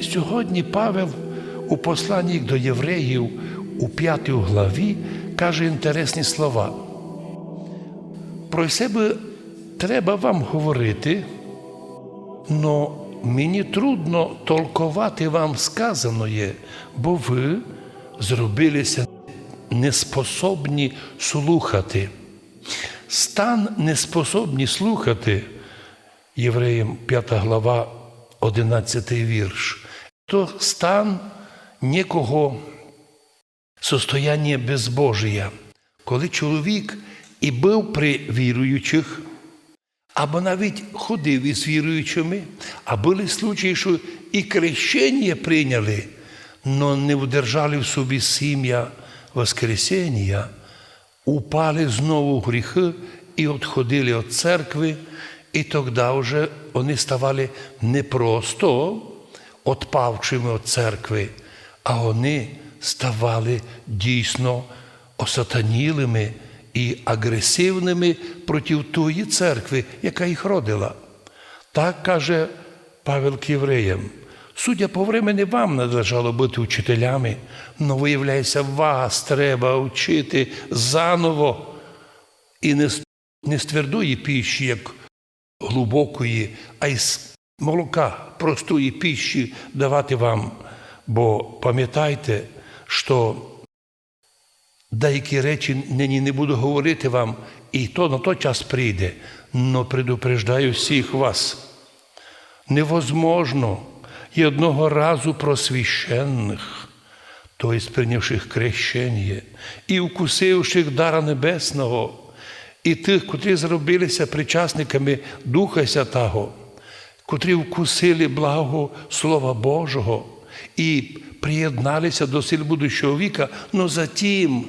Сьогодні Павел у посланні до євреїв у п'ятій главі каже інтересні слова. Про себе треба вам говорити, но мені трудно толкувати вам сказаноє, бо ви зробилися неспособні слухати. Стан неспособні слухати, Євреям 5 глава, 11 вірш, то стан некого состояння безбожія, коли чоловік і був при віруючих, або навіть ходив із віруючими, а були случаї, що і крещення прийняли, но не вдержали в собі сім'я Воскресіння, упали знову в гріхи і відходили від церкви, і тоді вже вони ставали не просто отпавшими від церкви, а вони ставали дійсно осатанілими і агресивними проти тої церкви, яка їх родила. Так каже Павел к євреям. Судя по времени, вам належало бути вчителями, але виявляється, вас треба вчити заново і не з твердої піші, як глибокої, а й молока, простої піші давати вам. Бо пам'ятайте, що деякі речі нині не буду говорити вам, і то на той час прийде, но предупреждаю всіх вас. Невозможно і одного разу просвіщенних, тобто прийнявших крещення, і вкусивших дара Небесного, і тих, котрі зробилися причасниками Духа Святого, котрі вкусили благо Слова Божого і приєдналися до сил будущого віка, но затім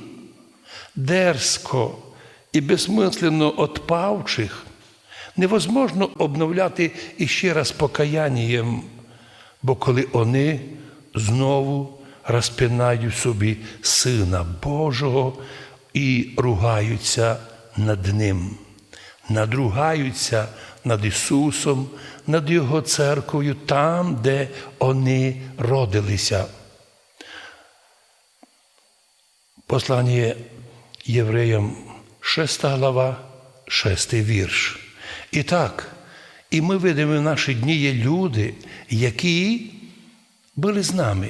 дерзко і безмислено отпавчих, невозможно обновляти іще раз покаянням, бо коли вони знову розпинають собі Сина Божого і ругаються над Ним, надругаються над Ісусом, над Його церквою, там, де вони родилися. Послання євреям 6 глава, 6 вірш. І так, і ми видимо, в наші дні є люди, які були з нами,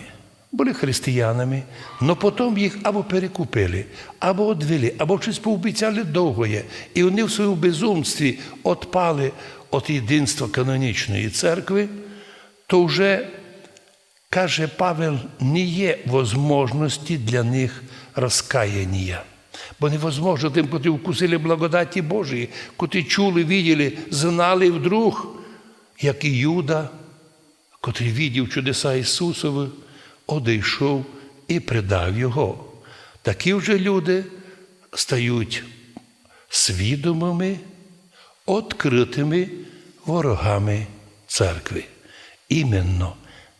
були християнами, але потім їх або перекупили, або одвели, або щось пообіцяли довгоє. І вони в своєму безумстві отпали від єдинства канонічної церкви, то вже, каже Павел, не є возможності для них розкаяння. Бо невозможно тим, котрі вкусили благодаті Божої, котрі чули, виділи, знали вдруг, як і Юда, котрий відів чудеса Ісусові, одійшов і предав Його. Такі вже люди стають свідомими, відкритими ворогами церкви. Іменно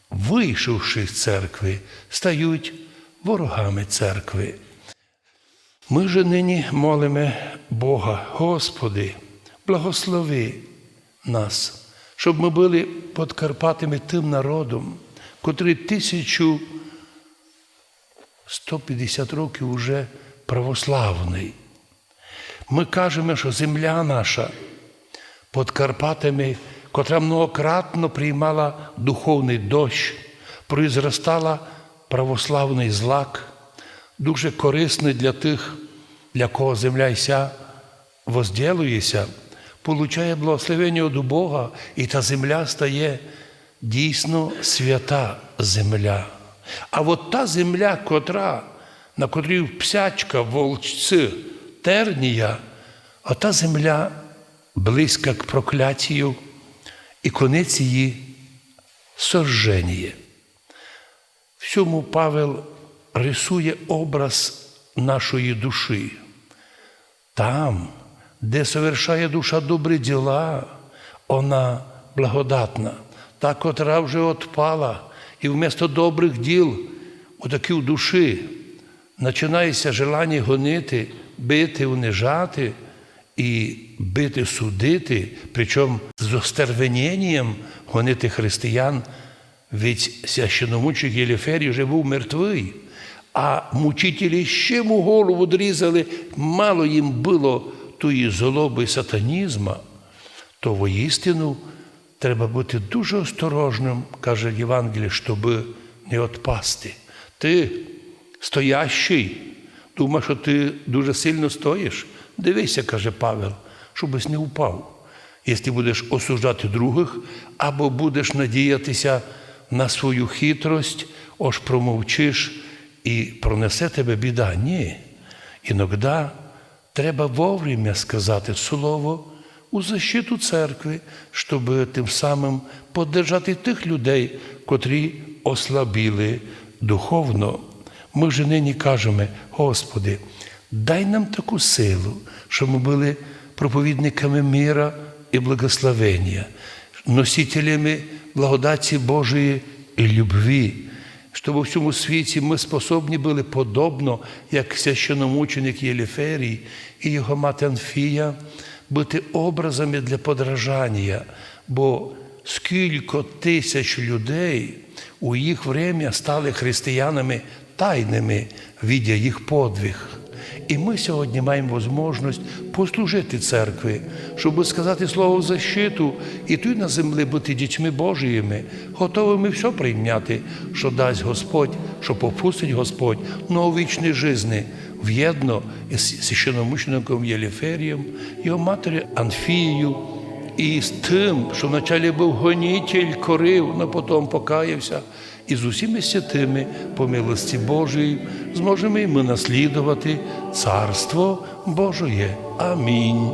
вийшовши з церкви, стають ворогами церкви. Ми же нині молимо Бога, Господи, благослови нас, щоб ми були під Карпатами тим народом, котрий 1150 років уже православний. Ми кажемо, що земля наша під Карпатами, котра многократно приймала духовний дощ, произростала православний злак дуже корисний для тих, для кого земля і ся возділується, получає благословення від Бога, і та земля стає дійсно свята земля. А от та земля, котра, на котрій псячка, волчці, тернія, а та земля близька к прокляттю, і конець її сожженіє. В Павел рисує образ нашої душі. Там, де совершає душа добрі діла, вона благодатна, та, котра вже отпала, і вместо добрих діл, отакі в душі, починається желання гонити, бити, унижати і бити, судити, причому з остервенінням гонити християн Ведь священомучник Єліферій вже був мертвий, а мучителі ще йому голову дрізали, мало їм було тої злоби сатанізма, то воістину треба бути дуже осторожним, каже Євангеліє, щоб не отпасти. Ти стоящий, думаєш, що ти дуже сильно стоїш. Дивися, каже Павел, щобись не впав. Якщо будеш осуждати других, або будеш надіятися на свою хитрость, ось промовчиш і пронесе тебе біда. Ні. Іноді треба вовремя сказати слово у защиту церкви, щоб тим самим поддержати тих людей, котрі ослабіли духовно. Ми ж нині кажемо, Господи, дай нам таку силу, щоб ми були проповідниками мира і благословення, носителями благодаті Божої і любві, щоб у всьому світі ми способні були подобно, як священомученик Єліферій і його мати Анфія, бути образами для подражання, бо скільки тисяч людей у їх время стали християнами тайними, відя їх подвиг. І ми сьогодні маємо можливість послужити церкві, щоб сказати слово защиту і тут на землі бути дітьми Божиїми, готовими все прийняти, що дасть Господь, що попустить Господь нововічні жизни в'єдно із священномучеником Єліферієм, його матері Анфією, і з тим, що вначалі був гонітель, корив, але потім покаявся, і з усіми святими, по милості Божої, зможемо і ми наслідувати Царство Божоє. Амінь.